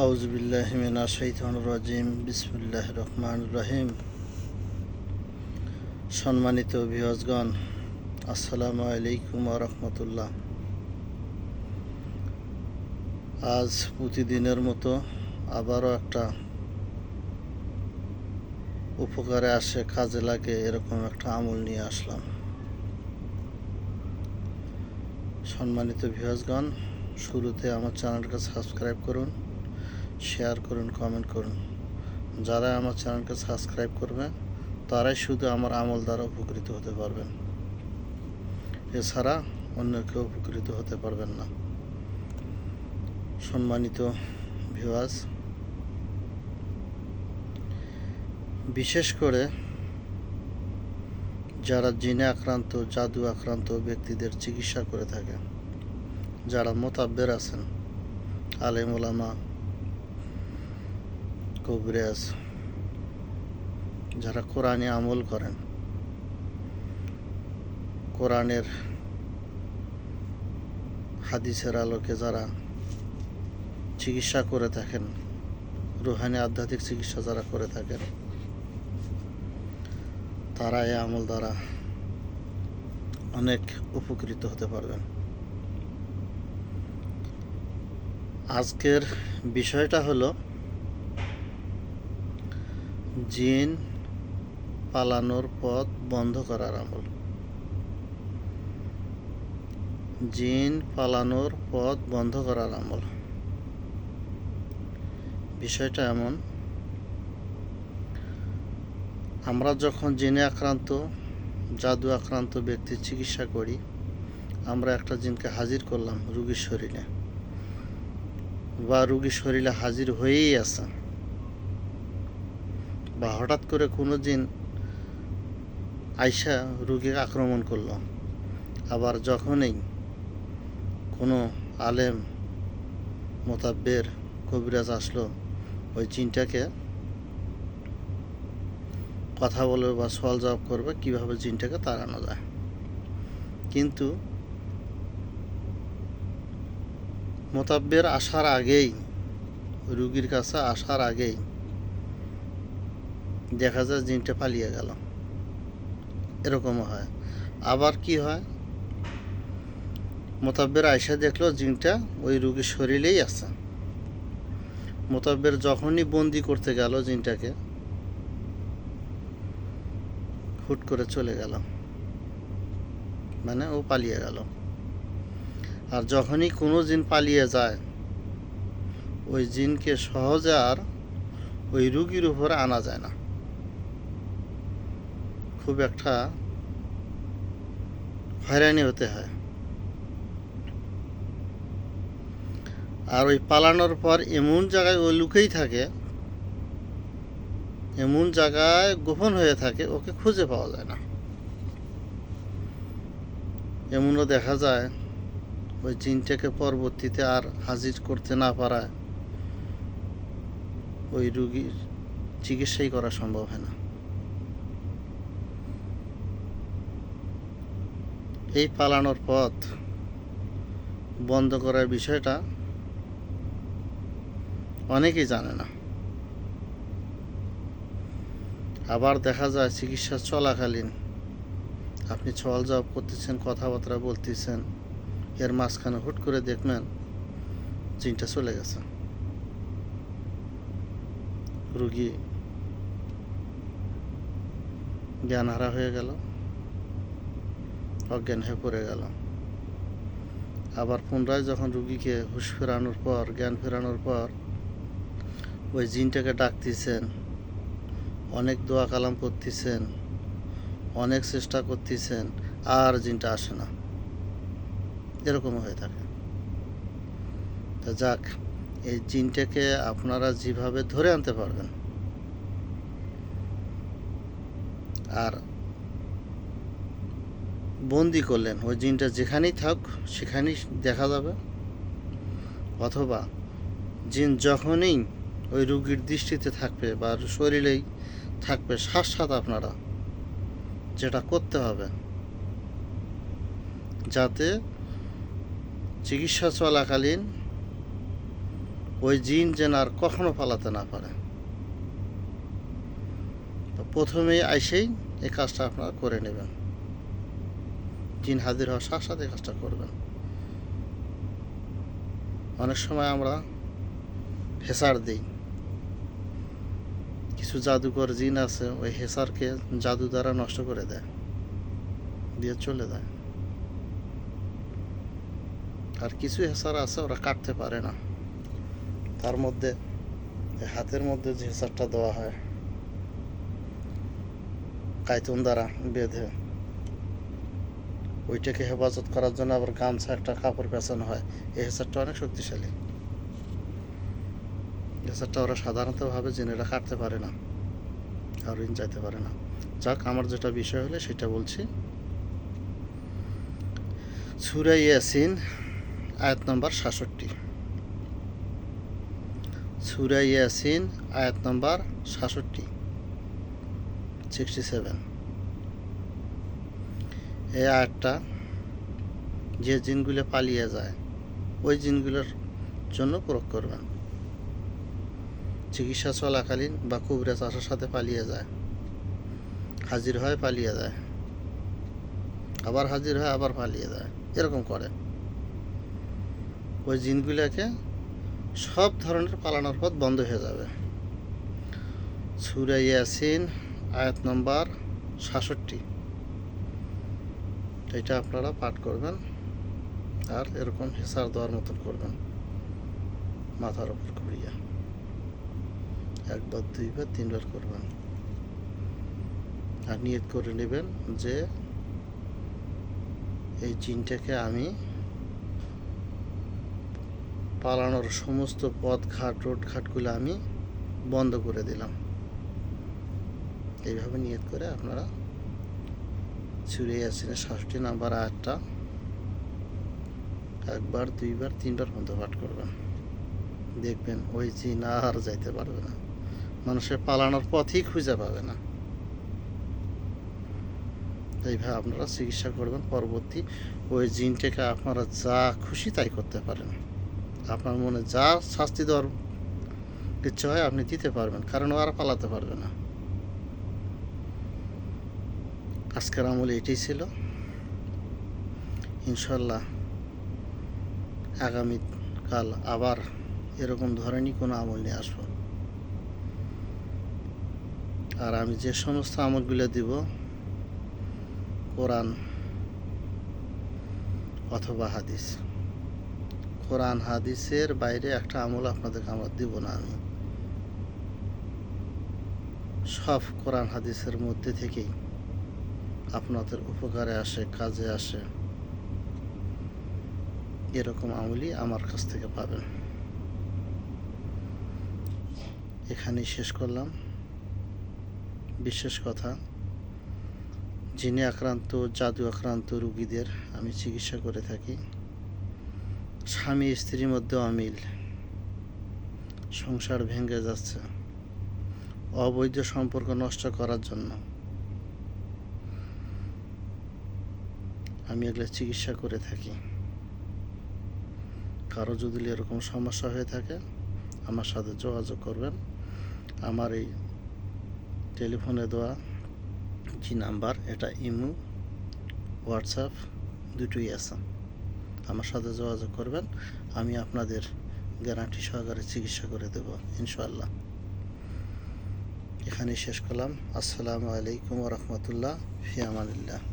আউজবিল্লাহমিনা বিসমুল্লাহ রহমান রহিম। সম্মানিত বিহজগণ আসসালামু আলাইকুম রহমতুল্লাহ। আজ প্রতিদিনের মতো আবারও একটা উপকারে আসে, কাজে লাগে, এরকম একটা আমল নিয়ে আসলাম। সম্মানিত ভিউয়ার্সগণ, শুরুতে আমার চ্যানেলকে সাবস্ক্রাইব করুন। শেয়ার করুন কমেন্ট করুন। যারা আমার চ্যানেলকে সাবস্ক্রাইব করবে, তারাই শুধু আমার আমল দ্বারা উপকৃত হতে পারবেন। এছাড়া অন্য কেউ উপকৃত হতে পারবেন না। সম্মানিত ভিউয়ার্স বিশেষ করে যারা জিনে আক্রান্ত, জাদু আক্রান্ত ব্যক্তিদের চিকিৎসা করে থাকে, যারা মোতাব্বের আছেন, আলেম ওলামা কবিরাজ যারা কোরআনে আমল করেন, কোরআনের হাদিসের আলোকে যারা চিকিৎসা করে থাকেন, রুহানি আধ্যাত্মিক চিকিৎসা যারা করে থাকেন, তারা এই আমল দ্বারা অনেক উপকৃত হতে পারবেন। আজকের বিষয়টা হলো জিন পালানোর পথ বন্ধ করার আমল। জিন পালানোর পথ বন্ধ করার আমল। বিষয়টা এমন, আমরা যখন জিনে আক্রান্ত, জাদু আক্রান্ত ব্যক্তির চিকিৎসা করি, আমরা একটা জিনকে হাজির করলাম রুগীর শরীরে। বা রুগীর শরীরে হাজির হয়েই আছে বা হঠাৎ করে কোনো জিন আইসা রুগীকে আক্রমণ করল। আবার যখনই কোনো আলেম মোতাব্বের কবিরাজ আসলো ওই জিনটাকে কথা বলবে বা সওয়াল জবাব করবে কীভাবে জিনটাকে তাড়ানো যায়। কিন্তু মোতাব্বের আসার আগেই রুগীর কাছে আসার আগেই দেখা যায় জিনটা পালিয়ে গেল। এরকমও হয়। আবার কি হয়? মোতাব্বের আয়সা দেখল জিনটা ওই রুগীর শরীরেই আছে। মোতাব্বের যখনই বন্দি করতে গেল জিনটাকে, হুট করে চলে গেল। মানে ও পালিয়ে গেল। আর যখনই কোনো জিন পালিয়ে যায়, ওই জিনকে সহজে আর ওই রুগীর উপরে আনা যায় না। খুব একটা হয়রানি হতে হয়। আর ওই পালানোর পর এমন জায়গায় ওই লুকেই থাকে, এমন জায়গায় গোপন হয়ে থাকে, ওকে খুঁজে পাওয়া যায় না। এমনও দেখা যায়, ওই জিনটাকে পরবর্তীতে আর হাজির করতে না পারায় ওই রুগীর চিকিৎসাই করা সম্ভব হয় না। এই পালানোর পথ বন্ধ করার বিষয়টা অনেকেই জানে না। আবার দেখা যায় চিকিৎসা চলাকালীন আপনি ছল জবাব করতেছেন, কথাবার্তা বলতেছেন, এর মাঝখানে হুট করে দেখবেন জিনটা চলে গেছে। রুগী জ্ঞান হারা হয়ে গেল। অজ্ঞান হয়ে পড়ে গেল আবার পুনরায় যখন রুগীকে হুশ ফেরানোর পর, জ্ঞান ফেরানোর পর, ওই জিনটাকে ডাকতেছেন, অনেক দোয়া কালাম করতেছেন, অনেক চেষ্টা করতেছেন, আর জিনটা আসে না। এরকম হয়ে থাকে। তা যাক, এই জিনটাকে আপনারা যেভাবে ধরে আনতে পারবেন, আর বন্দি করলেন। ওই জিনটা যেখানেই থাক, সেখানেই দেখা যাবে। অথবা জিন যখনই ওই রুগীর দৃষ্টিতে থাকবে বা শরীরেই থাকবে সাথ আপনারা যেটা করতে হবে। যাতে চিকিৎসা চলাকালীন ওই জিন যেন আর কখনো পালাতে না পারে। তো প্রথমেই আইসেই এই কাজটা আপনারা করে নেবেন। জিন হাজির হওয়ার সাথে সাথে কাজটা করবেন। অনেক সময় আমরা হেসার দিই। কিছু জাদুকর জিন আছে, ওই হেসারকে জাদু দ্বারা নষ্ট করে দেয়, দিয়ে চলে যায়। আর কিছু হেসার আছে, ওরা কাটতে পারে না। তার মধ্যে হাতের মধ্যে যে হেসারটা দেওয়া হয়, কাইতুন দ্বারা বেঁধে ওইটাকে হেফাজত করার জন্য আবার গামছা একটা কাপড় পেঁচানো হয়। এই হেসারটা অনেক শক্তিশালী। হেসারটা ওরা সাধারণতভাবে জেনেরা কাটতে পারে না আর ঋণ চাইতে পারে না। যাক, আমার যেটা বিষয় হলে সেটা বলছি। সুরা ইয়াসিন, আয়াত নম্বর সাতষট্টি। সুরা ইয়াসিন, আয়াত নম্বর সাতষট্টি। সিক্সটি সেভেন এই আয়াতটা যে জিনগুলো পালিয়ে যায়, ওই জিনগুলোর জন্য প্রয়োগ করবেন। চিকিৎসা চলাকালীন বা কুবরা চাষের সাথে পালিয়ে যায়, হাজির হয় পালিয়ে যায়, আবার হাজির হয় আবার পালিয়ে যায়, এরকম করে। ওই জিনগুলোকে সব ধরনের পালানোর পথ বন্ধ হয়ে যাবে। সুরা ইয়াসিন, আয়াত নম্বর সাতষট্টি। এটা আপনারা পাঠ করবেন আর এরকম হিসার দেওয়ার মতন করবেন মাথার উপর করিয়া। একবার দুইবার তিনবার করবেন। আর নিয়ত করে নেবেন যে এই জিনটাকে আমি পালানোর সমস্ত পথ ঘাট, রোড ঘাটগুলো আমি বন্ধ করে দিলাম। এইভাবে নিয়ত করে আপনারা ছুড়ে আসছিলেন ষষ্ঠী নাম্বার আটটা। একবার, দুইবার, তিনবার পর্যন্ত পাঠ করবেন। দেখবেন ওই জিন আর যাইতে পারবে না। মানুষের পালানোর পথই খুঁজে পাবে না। এইভাবে আপনারা চিকিৎসা করবেন পরবর্তী। ওই জিনটাকে আপনারা যা খুশি তাই করতে পারেন। আপনার মনে যা শাস্তি দেওয়ার ইচ্ছে হয়, আপনি দিতে পারবেন। কারণ ও আর পালাতে পারবে না। আজকের আমলে এটাই ছিল। ইনশাল্লাহ আগামীকাল আবার এরকম ধরনের কোনো আমল নিয়ে আসব। আর আমি যে সমস্ত আমলগুলো দিব, কোরআন অথবা হাদিস। কোরআন হাদিসের বাইরে একটা আমল আপনাদেরকে আমরা দিব না আমি। সব কোরআন হাদিসের মধ্যে থেকেই। আপনাদের উপকারে আসে, কাজে আসে, এরকম আমলই আমার কাছ থেকে পাবেন। এখানেই শেষ করলাম। বিশেষ কথা যিনি আক্রান্ত, জাদু আক্রান্ত রুগীদের আমি চিকিৎসা করে থাকি। স্বামী, স্ত্রীর মধ্যে অমিল। সংসার ভেঙে যাচ্ছে। অবৈধ সম্পর্ক নষ্ট করার জন্য। আমি এগুলো চিকিৎসা করে থাকি। কারও যদি এরকম সমস্যা হয়ে থাকে, আমার সাথে যোগাযোগ করবেন। আমার এই টেলিফোনে দেওয়া যে নাম্বার, এটা ইমো, হোয়াটসঅ্যাপ দুটোই আছে। আমার সাথে যোগাযোগ করবেন, আমি আপনাদের গ্যারান্টি সহকারে চিকিৎসা করে দেব ইনশাল্লাহ এখানেই শেষ করলাম। আসসালামু আলাইকুম রহমতুল্লাহ ফিয়ামানিল্লাহ